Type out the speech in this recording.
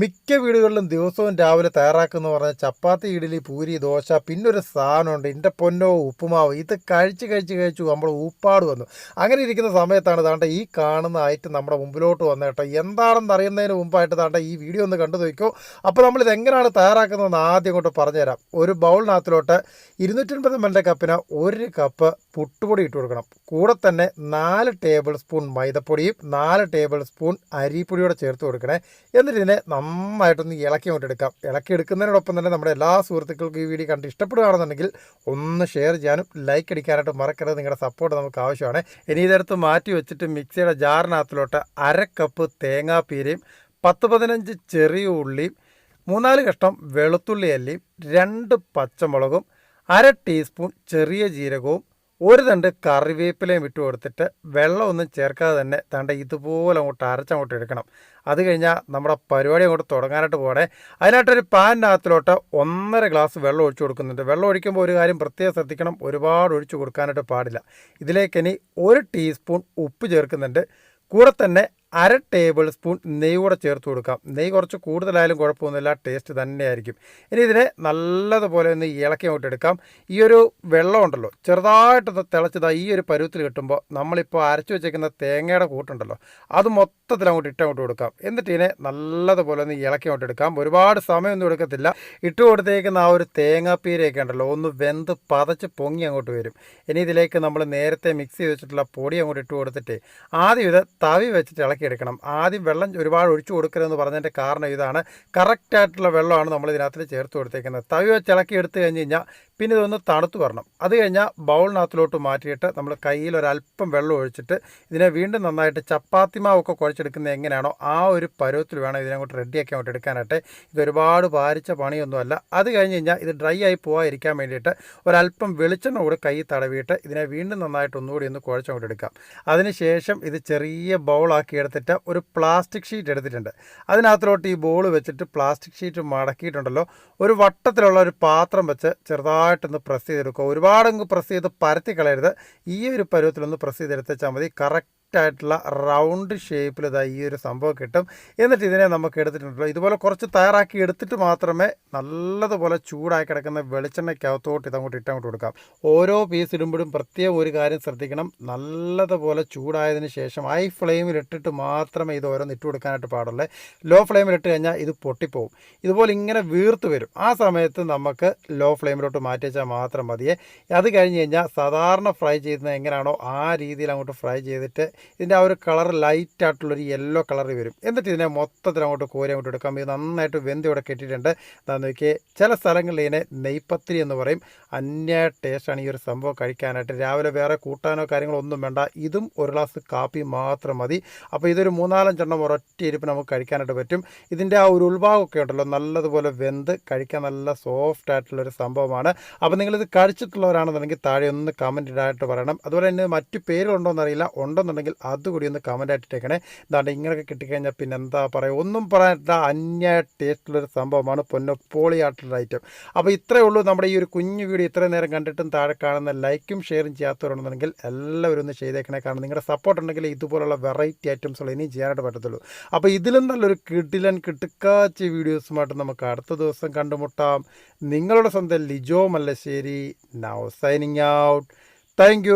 മിക്ക വീടുകളിലും ദിവസവും രാവിലെ തയ്യാറാക്കുന്ന പറഞ്ഞാൽ ചപ്പാത്തി ഇഡലി പൂരി ദോശ പിന്നെ ഒരു സാധനമുണ്ട്. എന്റെ പൊന്നോ ഉപ്പുമാവ്. ഇത് കഴിച്ച് കഴിച്ച് കഴിച്ചു നമ്മൾ ഊപ്പാട് വന്നു. അങ്ങനെ ഇരിക്കുന്ന സമയത്താണ് താണ്ട ഈ കാണുന്ന ഐറ്റം നമ്മുടെ മുമ്പിലോട്ട് വന്ന കേട്ടോ. എന്താണെന്ന് അറിയുന്നതിന് മുമ്പായിട്ട് താണ്ട ഈ വീഡിയോ ഒന്ന് കണ്ടു നോക്കിക്കോ അപ്പോൾ നമ്മളിത് എങ്ങനെയാണ് തയ്യാറാക്കുന്നതെന്ന് ആദ്യം കൊണ്ട് പറഞ്ഞുതരാം. ഒരു ബൗളിനകത്തിലോട്ട് ഇരുന്നൂറ്റൻപത് എം കപ്പിന് ഒരു കപ്പ് പുട്ടുപൊടി ഇട്ട് കൊടുക്കണം. കൂടെ തന്നെ നാല് ടേബിൾ സ്പൂൺ മൈദപ്പൊടിയും നാല് ടേബിൾ സ്പൂൺ അരിപ്പൊടിയോടെ ചേർത്ത് കൊടുക്കണേ. എന്നിട്ട് ഇതിനെ നന്നായിട്ടൊന്ന് ഇളക്കി അങ്ങോട്ട് എടുക്കാം. ഇളക്കി എടുക്കുന്നതിനോടൊപ്പം തന്നെ നമ്മുടെ എല്ലാ സുഹൃത്തുക്കൾക്കും ഈ വീഡിയോ കണ്ട് ഇഷ്ടപ്പെടുകയാണെന്നുണ്ടെങ്കിൽ ഒന്ന് ഷെയർ ചെയ്യാനും ലൈക്ക് അടിക്കാനായിട്ട് മറക്കരുത്. നിങ്ങളുടെ സപ്പോർട്ട് നമുക്ക് ആവശ്യമാണ്. ഇനി ഇതെടുത്ത് മാറ്റി വെച്ചിട്ട് മിക്സിയുടെ ജാറിനകത്തിലോട്ട് അര കപ്പ് തേങ്ങാപ്പീരയും പത്ത് പതിനഞ്ച് ചെറിയ ഉള്ളിയും മൂന്നാൽ കഷ്ണം വെളുത്തുള്ളി അല്ലിയും രണ്ട് പച്ചമുളകും അര ടീസ്പൂൺ ചെറിയ ജീരകവും ഒരു തണ്ട് കറിവേപ്പിലയും ഇട്ട് കൊടുത്തിട്ട് വെള്ളമൊന്നും ചേർക്കാതെ തന്നെ തണ്ട ഇതുപോലെ അങ്ങോട്ട് അരച്ചങ്ങോട്ട് എടുക്കണം. അത് കഴിഞ്ഞാൽ നമ്മുടെ പരിപാടി അങ്ങോട്ട് തുടങ്ങാനായിട്ട് പോകണേ അതിനായിട്ടൊരു പാനിനകത്തിലോട്ട് ഒന്നര ഗ്ലാസ് വെള്ളം ഒഴിച്ചു കൊടുക്കുന്നുണ്ട്. വെള്ളം ഒഴിക്കുമ്പോൾ ഒരു കാര്യം പ്രത്യേകം ശ്രദ്ധിക്കണം ഒരുപാട് ഒഴിച്ചു കൊടുക്കാനായിട്ട് പാടില്ല. ഇതിലേക്ക് ഇനി ഒരു ടീസ്പൂൺ ഉപ്പ് ചേർക്കുന്നുണ്ട്. കൂടെ തന്നെ അര ടേബിൾ സ്പൂൺ നെയ്യ് കൂടെ ചേർത്ത് കൊടുക്കാം. നെയ്യ് കുറച്ച് കൂടുതലായാലും കുഴപ്പമൊന്നുമില്ല ടേസ്റ്റ് തന്നെയായിരിക്കും. ഇനി ഇതിനെ നല്ലതുപോലെ ഒന്ന് ഇളക്കി അങ്ങോട്ട് എടുക്കാം. ഈ ഒരു വെള്ളം ഉണ്ടല്ലോ ചെറുതായിട്ടൊന്ന് തിളച്ചതാ ഈ ഒരു പരുവത്തിൽ കിട്ടുമ്പോൾ നമ്മളിപ്പോൾ അരച്ചു വെച്ചേക്കുന്ന തേങ്ങയുടെ കൂട്ടുണ്ടല്ലോ അത് മൊത്തത്തിൽ അങ്ങോട്ട് ഇട്ട് അങ്ങോട്ട് കൊടുക്കാം. എന്നിട്ട് ഇതിനെ നല്ലതുപോലെ ഒന്ന് ഇളക്കി അങ്ങോട്ട് എടുക്കാം. ഒരുപാട് സമയമൊന്നും എടുക്കത്തില്ല. ഇട്ട് കൊടുത്തേക്കുന്ന ആ ഒരു തേങ്ങാപ്പീരയൊക്കെ ഉണ്ടല്ലോ ഒന്ന് വെന്ത് പതച്ച് പൊങ്ങി അങ്ങോട്ട് വരും. ഇനി ഇതിലേക്ക് നമ്മൾ നേരത്തെ മിക്സ് ചെയ്ത് വെച്ചിട്ടുള്ള പൊടി അങ്ങോട്ട് ഇട്ട് കൊടുത്തിട്ട് ആദ്യം ഇത് തവി വെച്ചിട്ട് ഇളക്കി എടുക്കണം. ആദ്യം വെള്ളം ഒരുപാട് ഒഴിച്ചു കൊടുക്കരുതെന്ന് പറഞ്ഞതിന്റെ കാരണം ഇതാണ്. കറക്റ്റായിട്ടുള്ള വെള്ളമാണ് നമ്മൾ ഇതിനകത്ത് ചേർത്ത് കൊടുത്തേക്കുന്നത്. തവി വെച്ച് ഇളക്കി എടുത്തു കഴിഞ്ഞ് കഴിഞ്ഞാൽ പിന്നെ ഇതൊന്ന് തണുത്ത് വരണം. അത് കഴിഞ്ഞാൽ ബൗളിനകത്തിലോട്ട് മാറ്റിയിട്ട് നമ്മൾ കയ്യിൽ ഒരല്പം വെള്ളം ഒഴിച്ചിട്ട് ഇതിനെ വീണ്ടും നന്നായിട്ട് ചപ്പാത്തി മാവൊക്കെ കുഴച്ചെടുക്കുന്നത് എങ്ങനെയാണോ ആ ഒരു പരുവത്തിൽ വേണം ഇതിനങ്ങോട്ട് റെഡിയാക്കി അങ്ങോട്ട് എടുക്കാനായിട്ട്. ഇത് ഒരുപാട് ഭാരിച്ച പണിയൊന്നുമല്ല. അത് കഴിഞ്ഞ് കഴിഞ്ഞാൽ ഇത് ഡ്രൈ ആയി പോകാതിരിക്കാൻ വേണ്ടിയിട്ട് ഒരല്പം വെളിച്ചെണ്ണ കൂടെ കൈ തടവിയിട്ട് ഇതിനെ വീണ്ടും നന്നായിട്ട് ഒന്നുകൂടി ഒന്ന് കുഴച്ചങ്ങോട്ട് എടുക്കാം. അതിനുശേഷം ഇത് ചെറിയ ബൗളാക്കി എടുത്തിട്ട് ഒരു പ്ലാസ്റ്റിക് ഷീറ്റ് എടുത്തിട്ടുണ്ട്. അതിനകത്തിലോട്ട് ഈ ബോൾ വെച്ചിട്ട് പ്ലാസ്റ്റിക് ഷീറ്റ് മടക്കിയിട്ടുണ്ടല്ലോ. ഒരു വട്ടത്തിലുള്ള ഒരു പാത്രം വെച്ച് ചെറുതായിട്ടൊന്ന് പ്രസ് ചെയ്തെടുക്കുക. ഒരുപാടങ്ങ് പ്രസ് ചെയ്ത് പരത്തി കളയരുത്. ഈ ഒരു പരുവത്തിലൊന്ന് പ്രസ് ചെയ്തെടുത്താൽ മതി. കറക്റ്റ് ആയിട്ടുള്ള റൗണ്ട് ഷേപ്പിൽ ഇതാ ഈ ഒരു സംഭവം കിട്ടും. എന്നിട്ട് ഇതിനെ നമുക്ക് എടുത്തിട്ടുണ്ടല്ലോ. ഇതുപോലെ കുറച്ച് തയ്യാറാക്കി എടുത്തിട്ട് മാത്രമേ നല്ലതുപോലെ ചൂടായി കിടക്കുന്ന വെളിച്ചെണ്ണയ്ക്കകത്തോട്ട് ഇതങ്ങോട്ട് ഇട്ടങ്ങോട്ട് കൊടുക്കാം. ഓരോ പീസ് ഇടുമ്പോഴും പ്രത്യേകം ഒരു കാര്യം ശ്രദ്ധിക്കണം. നല്ലതുപോലെ ചൂടായതിന് ശേഷം ഹൈ ഫ്ലെയിമിൽ ഇട്ടിട്ട് മാത്രമേ ഇത് ഓരോന്ന് ഇട്ട് കൊടുക്കാനായിട്ട് പാടുള്ളൂ. ലോ ഫ്ലെയിമിൽ ഇട്ട് കഴിഞ്ഞാൽ ഇത് പൊട്ടിപ്പോവും. ഇതുപോലെ ഇങ്ങനെ വീർത്ത് വരും. ആ സമയത്ത് നമുക്ക് ലോ ഫ്ലെയിമിലോട്ട് മാറ്റി വെച്ചാൽ മാത്രം മതിയേ. അത് കഴിഞ്ഞ് കഴിഞ്ഞാൽ സാധാരണ ഫ്രൈ ചെയ്യുന്നത് എങ്ങനെയാണോ ആ രീതിയിൽ അങ്ങോട്ട് ഫ്രൈ ചെയ്തിട്ട് ഇതിന്റെ ആ ഒരു കളർ ലൈറ്റായിട്ടുള്ളൊരു യെല്ലോ കളർ വരും. എന്നിട്ട് ഇതിനെ മൊത്തത്തിൽ അങ്ങോട്ട് കോരി അങ്ങോട്ട് എടുക്കാം. ഇത് നന്നായിട്ട് വെന്തി ഇവിടെ കെട്ടിയിട്ടുണ്ട്. നോക്കിയേ ചില സ്ഥലങ്ങളിൽ ഇതിനെ നെയ്പത്തിരി എന്ന് പറയും. അന്യ ടേസ്റ്റാണ് ഈ ഒരു സംഭവം കഴിക്കാനായിട്ട്. രാവിലെ വേറെ കൂട്ടാനോ കാര്യങ്ങളോ ഒന്നും വേണ്ട. ഇതും ഒരു ഗ്ലാസ് കാപ്പി മാത്രം മതി. അപ്പോൾ ഇതൊരു മൂന്നാലഞ്ചെണ്ണം ഒരൊറ്റ ഇരിപ്പ് നമുക്ക് കഴിക്കാനായിട്ട് പറ്റും. ഇതിന്റെ ആ ഒരു ഉൾഭാഗമൊക്കെ ഉണ്ടല്ലോ നല്ലതുപോലെ വെന്ത് കഴിക്കാൻ നല്ല സോഫ്റ്റ് ആയിട്ടുള്ളൊരു സംഭവമാണ്. അപ്പോൾ നിങ്ങളിത് കഴിച്ചിട്ടുള്ളവരാണെന്നുണ്ടെങ്കിൽ താഴെ ഒന്ന് കമന്റ് ഇടായിട്ട് പറയണം. അതുപോലെ തന്നെ മറ്റു പേരുണ്ടോ എന്നറിയില്ല ഉണ്ടെന്നുണ്ടെങ്കിൽ അതുകൂടി ഒന്ന് കമന്റ് ആയിട്ട് ഇട്ടേക്കണേ. എന്താണ്ട് ഇങ്ങനെയൊക്കെ കിട്ടിക്കഴിഞ്ഞാൽ പിന്നെ എന്താ പറയുക ഒന്നും പറയാനില്ല. അന്യ ടേസ്റ്റുള്ളൊരു സംഭവമാണ്. പൊന്നപ്പോളി ആയിട്ടുള്ള ഐറ്റം അപ്പോൾ ഇത്രയേ ഉള്ളൂ നമ്മുടെ ഈ ഒരു കുഞ്ഞു വീഡിയോ ഇത്രയും നേരം കണ്ടിട്ടും താഴെ കാണുന്ന ലൈക്കും ഷെയറും ചെയ്യാത്തവരുണ്ടെന്നുണ്ടെങ്കിൽ എല്ലാവരും ഒന്ന് ചെയ്തേക്കണേ. കാരണം നിങ്ങളുടെ സപ്പോർട്ട് ഉണ്ടെങ്കിൽ ഇതുപോലുള്ള വെറൈറ്റി ഐറ്റംസുകൾ ഇനി ചെയ്യാനായിട്ട് പറ്റത്തുള്ളൂ. അപ്പോൾ ഇതിലും നല്ലൊരു കിടിലൻ കിട്ടുക്കാച്ച വീഡിയോസുമായിട്ട് നമുക്ക് അടുത്ത ദിവസം കണ്ടുമുട്ടാം. നിങ്ങളുടെ സ്വന്തം Lijo Mallassery. Now signing out thank